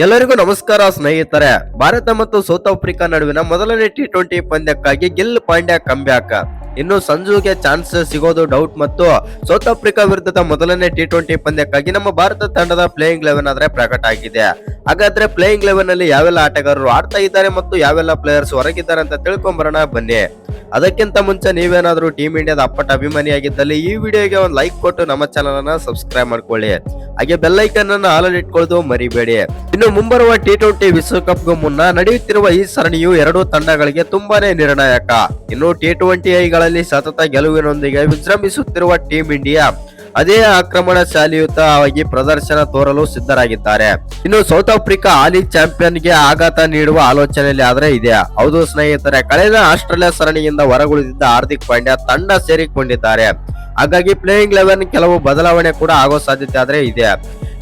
ಎಲ್ಲರಿಗೂ ನಮಸ್ಕಾರ, ಸ್ನೇಹಿತರೆ. ಭಾರತ ಮತ್ತು ಸೌತ್ ಆಫ್ರಿಕಾ ನಡುವಿನ ಮೊದಲನೇ ಟಿ ಟ್ವೆಂಟಿ ಪಂದ್ಯಕ್ಕಾಗಿ ಗಿಲ್ ಪಾಂಡ್ಯ ಕಂಬ್ಯಾಕ್ ಇನ್ನು ಸಂಜುಗೆ ಚಾನ್ಸ್ ಸಿಗೋದು ಡೌಟ್ ಮತ್ತು ಸೌತ್ ಆಫ್ರಿಕಾ ವಿರುದ್ಧದ ಮೊದಲನೇ ಟಿ ಟ್ವೆಂಟಿ ಪಂದ್ಯಕ್ಕಾಗಿ ನಮ್ಮ ಭಾರತ ತಂಡದ ಪ್ಲೇಯಿಂಗ್ ಲೆವೆನ್ ಆದ್ರೆ ಪ್ರಕಟ ಆಗಿದೆ. ಹಾಗಾದ್ರೆ ಪ್ಲೇಯಿಂಗ್ ಲೆವೆನ್ ಅಲ್ಲಿ ಯಾವೆಲ್ಲ ಆಟಗಾರರು ಆಡ್ತಾ ಇದ್ದಾರೆ ಮತ್ತು ಯಾವೆಲ್ಲ ಪ್ಲೇಯರ್ಸ್ ಹೊರಗಿದ್ದಾರೆ ಅಂತ ತಿಳ್ಕೊಂಬರೋಣ. ಬನ್ನಿ. ಅದಕ್ಕಿಂತ ಮುಂಚೆ ನೀವೇನಾದರೂ ಟೀಮ್ ಇಂಡಿಯಾದ ಅಪ್ಪಟ ಅಭಿಮಾನಿಯಾಗಿದ್ದಲ್ಲಿ ಈ ವಿಡಿಯೋಗೆ ಒಂದು ಲೈಕ್ ಕೊಟ್ಟು ನಮ್ಮ ಚಾನಲ್ ಅನ್ನ ಸಬ್ಸ್ಕ್ರೈಬ್ ಮಾಡ್ಕೊಳ್ಳಿ. ಹಾಗೆ ಬೆಲ್ ಐಕನ್ ಅನ್ನು ಆಲ್ ಇಟ್ಕೊಳ್ಳೋದು ಮರಿಬೇಡಿ. ಇನ್ನು ಮುಂಬರುವ ಟಿ ಟ್ವೆಂಟಿ ವಿಶ್ವಕಪ್ಗೂ ಮುನ್ನ ನಡೆಯುತ್ತಿರುವ ಈ ಸರಣಿಯು ಎರಡೂ ತಂಡಗಳಿಗೆ ತುಂಬಾನೇ ನಿರ್ಣಾಯಕ. ಇನ್ನು ಟಿ ಟ್ವೆಂಟಿ ಐಗಳಲ್ಲಿ ಸತತ ಗೆಲುವಿನೊಂದಿಗೆ ವಿಜೃಂಭಿಸುತ್ತಿರುವ ಟೀಂ ಇಂಡಿಯಾ ಅದೇ ಆಕ್ರಮಣಶಾಲಿಯುತವಾಗಿ ಪ್ರದರ್ಶನ ತೋರಲು ಸಿದ್ಧರಾಗಿದ್ದಾರೆ. ಇನ್ನು ಸೌತ್ ಆಫ್ರಿಕಾ ಹಾಲಿ ಚಾಂಪಿಯನ್ಗೆ ಆಘಾತ ನೀಡುವ ಆಲೋಚನೆಯಲ್ಲಿ ಆದರೆ ಇದೆ. ಹೌದು ಸ್ನೇಹಿತರೆ, ಕಳೆದ ಆಸ್ಟ್ರೇಲಿಯಾ ಸರಣಿಯಿಂದ ಹೊರಗುಳಿದಿದ್ದ ಹಾರ್ದಿಕ್ ಪಾಂಡ್ಯ ತಂಡ ಸೇರಿಕೊಂಡಿದ್ದಾರೆ. ಹಾಗಾಗಿ ಪ್ಲೇಯಿಂಗ್ ಲೆವೆನ್ ಕೆಲವು ಬದಲಾವಣೆ ಕೂಡ ಆಗೋ ಸಾಧ್ಯತೆ ಆದರೆ ಇದೆ.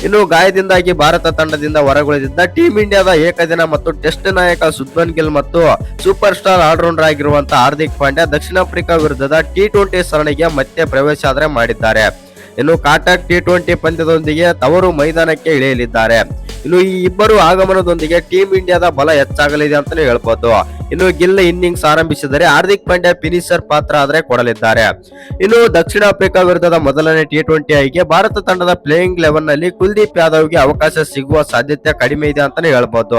ಇನ್ನು ಗಾಯದಿಂದಾಗಿ ಭಾರತ ತಂಡದಿಂದ ಹೊರಗುಳಿದಿದ್ದ ಟೀಂ ಇಂಡಿಯಾದ ಏಕದಿನ ಮತ್ತು ಟೆಸ್ಟ್ ನಾಯಕ ಸುದ್ಮನ್ ಗಿಲ್ ಮತ್ತು ಸೂಪರ್ ಸ್ಟಾರ್ ಆಲ್ರೌಂಡರ್ ಆಗಿರುವಂತಹ ಹಾರ್ದಿಕ್ ಪಾಂಡ್ಯ ದಕ್ಷಿಣ ಆಫ್ರಿಕಾ ವಿರುದ್ಧದ ಟಿ ಟ್ವೆಂಟಿ ಸರಣಿಗೆ ಮತ್ತೆ ಪ್ರವೇಶ ಆದರೆ ಮಾಡಿದ್ದಾರೆ. ಇನ್ನು ಕಾಟಕ್ ಟಿ ಟ್ವೆಂಟಿ ಪಂದ್ಯದೊಂದಿಗೆ ತವರು ಮೈದಾನಕ್ಕೆ ಇಳಿಯಲಿದ್ದಾರೆ. ಇನ್ನು ಈ ಇಬ್ಬರು ಆಗಮನದೊಂದಿಗೆ ಟೀಮ್ ಇಂಡಿಯಾದ ಬಲ ಹೆಚ್ಚಾಗಲಿದೆ ಅಂತಲೇ ಹೇಳ್ಬೋದು. ಇನ್ನು ಗಿಲ್ ಇನ್ನಿಂಗ್ಸ್ ಆರಂಭಿಸಿದರೆ ಹಾರ್ದಿಕ್ ಪಾಂಡ್ಯ, ಫಿನಿಷರ್ ಪಾತ್ರ ಆದರೆ ಕೊಡಲಿದ್ದಾರೆ. ಇನ್ನು ದಕ್ಷಿಣ ಆಫ್ರಿಕಾ ವಿರುದ್ಧದ ಮೊದಲನೇ ಟಿ ಟ್ವೆಂಟಿ ಐಗೆ ಭಾರತ ತಂಡದ ಪ್ಲೇಯಿಂಗ್ ಲೆವೆನ್ನಲ್ಲಿ ಕುಲ್ದೀಪ್ ಯಾದವ್ಗೆ ಅವಕಾಶ ಸಿಗುವ ಸಾಧ್ಯತೆ ಕಡಿಮೆ ಇದೆ ಅಂತಾನೆ ಹೇಳ್ಬೋದು.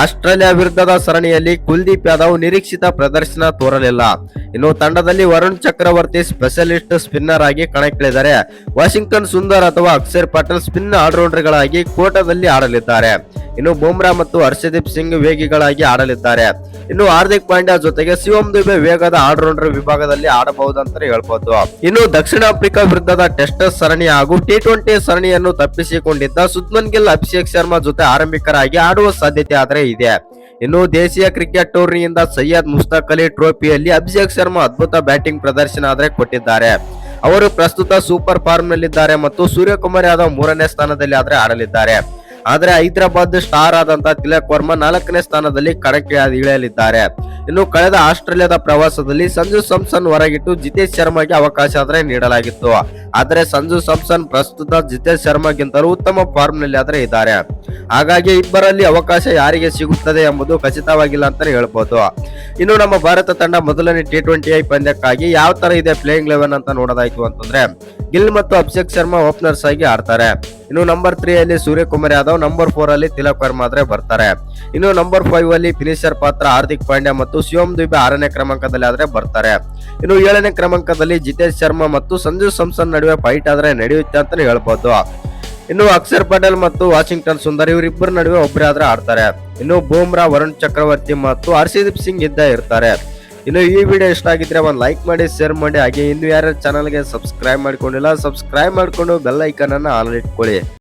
ಆಸ್ಟ್ರೇಲಿಯಾ ವಿರುದ್ಧದ ಸರಣಿಯಲ್ಲಿ ಕುಲ್ದೀಪ್ ಯಾದವ್ ನಿರೀಕ್ಷಿತ ಪ್ರದರ್ಶನ ತೋರಲಿಲ್ಲ. ಇನ್ನು ತಂಡದಲ್ಲಿ ವರುಣ್ ಚಕ್ರವರ್ತಿ ಸ್ಪೆಷಲಿಸ್ಟ್ ಸ್ಪಿನ್ನರ್ ಆಗಿ ಕಣಕ್ಕಿಳಿದರೆ ವಾಷಿಂಗ್ಟನ್ ಸುಂದರ್ ಅಥವಾ ಅಕ್ಷರ್ ಪಟೇಲ್ ಸ್ಪಿನ್ ಆಲ್ರೌಂಡರ್ಗಳಾಗಿ ಕೋಟದಲ್ಲಿ ಆಡಲಿದ್ದಾರೆ. ಇನ್ನು ಬುಮ್ರಾ ಮತ್ತು ಹರ್ಷದೀಪ್ ಸಿಂಗ್ ವೇಗಿಗಳಾಗಿ ಆಡಲಿದ್ದಾರೆ. ಇನ್ನು ಹಾರ್ದಿಕ್ ಪಾಂಡ್ಯ ಜೊತೆಗೆ ಶಿವಂ ದುಬೆ ವೇಗದ ಆಲ್ರೌಂಡರ್ ವಿಭಾಗದಲ್ಲಿ ಆಡಬಹುದು ಅಂತ ಹೇಳ್ಬೋದು. ಇನ್ನು ದಕ್ಷಿಣ ಆಫ್ರಿಕಾ ವಿರುದ್ಧದ ಟೆಸ್ಟ್ ಸರಣಿ ಹಾಗೂ ಟಿ ಟ್ವೆಂಟಿ ಸರಣಿಯನ್ನು ತಪ್ಪಿಸಿಕೊಂಡಿದ್ದ ಸುದ್ಮನ್ ಗಿಲ್, ಅಭಿಷೇಕ್ ಶರ್ಮಾ ಜೊತೆ ಆರಂಭಿಕರಾಗಿ ಆಡುವ ಸಾಧ್ಯತೆ ಆದರೆ ಇದೆ. ಇನ್ನು ದೇಶೀಯ ಕ್ರಿಕೆಟ್ ಟೂರ್ನಿಯಿಂದ ಸೈಯದ್ ಮುಸ್ತಾಕ್ ಅಲಿ ಟ್ರೋಫಿಯಲ್ಲಿ ಅಭಿಷೇಕ್ ಶರ್ಮಾ ಅದ್ಭುತ ಬ್ಯಾಟಿಂಗ್ ಪ್ರದರ್ಶನ ಆದರೆ ಕೊಟ್ಟಿದ್ದಾರೆ. ಅವರು ಪ್ರಸ್ತುತ ಸೂಪರ್ ಫಾರ್ಮ್ ನಲ್ಲಿದ್ದಾರೆ ಮತ್ತು ಸೂರ್ಯಕುಮಾರ್ ಯಾದವ್ ಮೂರನೇ ಸ್ಥಾನದಲ್ಲಿ ಆದರೆ ಆಡಲಿದ್ದಾರೆ. ಆದ್ರೆ ಹೈದರಾಬಾದ್ ಸ್ಟಾರ್ ಆದಂತ ತಿಲಕ್ ವರ್ಮಾ ನಾಲ್ಕನೇ ಸ್ಥಾನದಲ್ಲಿ ಕಣಕ್ಕೆ ಇಳಿಯಲಿದ್ದಾರೆ ಇನ್ನು ಕಳೆದ ಆಸ್ಟ್ರೇಲಿಯಾದ ಪ್ರವಾಸದಲ್ಲಿ ಸಂಜು ಸಂಸನ್ ಹೊರಗಿಟ್ಟು ಜಿತೇಶ್ ಶರ್ಮಾಗೆ ಅವಕಾಶ ಆದ್ರೆ ನೀಡಲಾಗಿತ್ತು. ಆದರೆ ಸಂಜು ಸಂಸನ್ ಪ್ರಸ್ತುತ ಜಿತೇಶ್ ಶರ್ಮಾಗಿಂತಲೂ ಉತ್ತಮ ಫಾರ್ಮ್ನಲ್ಲಿ ಆದ್ರೆ ಇದ್ದಾರೆ. ಹಾಗಾಗಿ ಇಬ್ಬರಲ್ಲಿ ಅವಕಾಶ ಯಾರಿಗೆ ಸಿಗುತ್ತದೆ ಎಂಬುದು ಖಚಿತವಾಗಿಲ್ಲ ಅಂತ ಹೇಳ್ಬೋದು. ಇನ್ನು ನಮ್ಮ ಭಾರತ ತಂಡ ಮೊದಲನೇ ಟಿ ಟ್ವೆಂಟಿ ಐ ಪಂದ್ಯಕ್ಕಾಗಿ ಯಾವ ತರ ಇದೆ ಪ್ಲೇಯಿಂಗ್ ಲೆವೆನ್ ಅಂತ ನೋಡೋದಾಯ್ತು ಅಂತಂದ್ರೆ, ಗಿಲ್ ಮತ್ತು ಅಭಿಷೇಕ್ ಶರ್ಮಾ ಓಪನರ್ಸ್ ಆಗಿ ಆಡ್ತಾರೆ. ಇನ್ನು ನಂಬರ್ ತ್ರೀ ಅಲ್ಲಿ ಸೂರ್ಯಕುಮಾರ್ ಯಾದವ್ ನಂಬರ್ ಫೋರ್ ಅಲ್ಲಿ ತಿಲಕ್ ವರ್ಮಾ ಆದ್ರೆ ಬರ್ತಾರೆ. ಇನ್ನು ನಂಬರ್ ಫೈವ್ ಅಲ್ಲಿ ಫಿನಿಶರ್ ಪಾತ್ರ ಹಾರ್ದಿಕ್ ಪಾಂಡ್ಯ ಮತ್ತು ಶಿವಮ್ ದುಬೆ ಆರನೇ ಕ್ರಮಾಂಕದಲ್ಲಿ ಆದ್ರೆ ಬರ್ತಾರೆ. ಇನ್ನು ಏಳನೇ ಕ್ರಮಾಂಕದಲ್ಲಿ ಜಿತೇಶ್ ಶರ್ಮಾ ಮತ್ತು ಸಂಜು ಸಂಸನ್ ನಡುವೆ ಫೈಟ್ ಆದ್ರೆ ನಡೆಯುತ್ತೆ ಅಂತ ಹೇಳ್ಬೋದು. ಇನ್ನು ಅಕ್ಷರ್ ಪಟೇಲ್ ಮತ್ತು ವಾಷಿಂಗ್ಟನ್ ಸುಂದರ್ ಇವರಿಬ್ಬರ ನಡುವೆ ಒಬ್ಬರೇ ಆದ್ರೆ ಆಡ್ತಾರೆ. ಇನ್ನು ಬೂಮ್ರಾ, ವರುಣ್ ಚಕ್ರವರ್ತಿ ಮತ್ತು ಹರ್ಷದೀಪ್ ಸಿಂಗ್ ಇದ್ದ ಇರ್ತಾರೆ. ಇನ್ನು ಈ ವಿಡಿಯೋ ಇಷ್ಟ ಆಗಿದ್ರೆ ಒಂದು ಲೈಕ್ ಮಾಡಿ ಶೇರ್ ಮಾಡಿ, ಹಾಗೆ ಇನ್ನು ಯಾರ್ಯಾರು ಚಾನಲ್ಗೆ ಸಬ್ಸ್ಕ್ರೈಬ್ ಮಾಡ್ಕೊಂಡಿಲ್ಲ ಸಬ್ಸ್ಕ್ರೈಬ್ ಮಾಡ್ಕೊಂಡು ಬೆಲ್ ಐಕನ್ ಅನ್ನ ಆನ್ ಇಟ್ಕೊಳ್ಳಿ.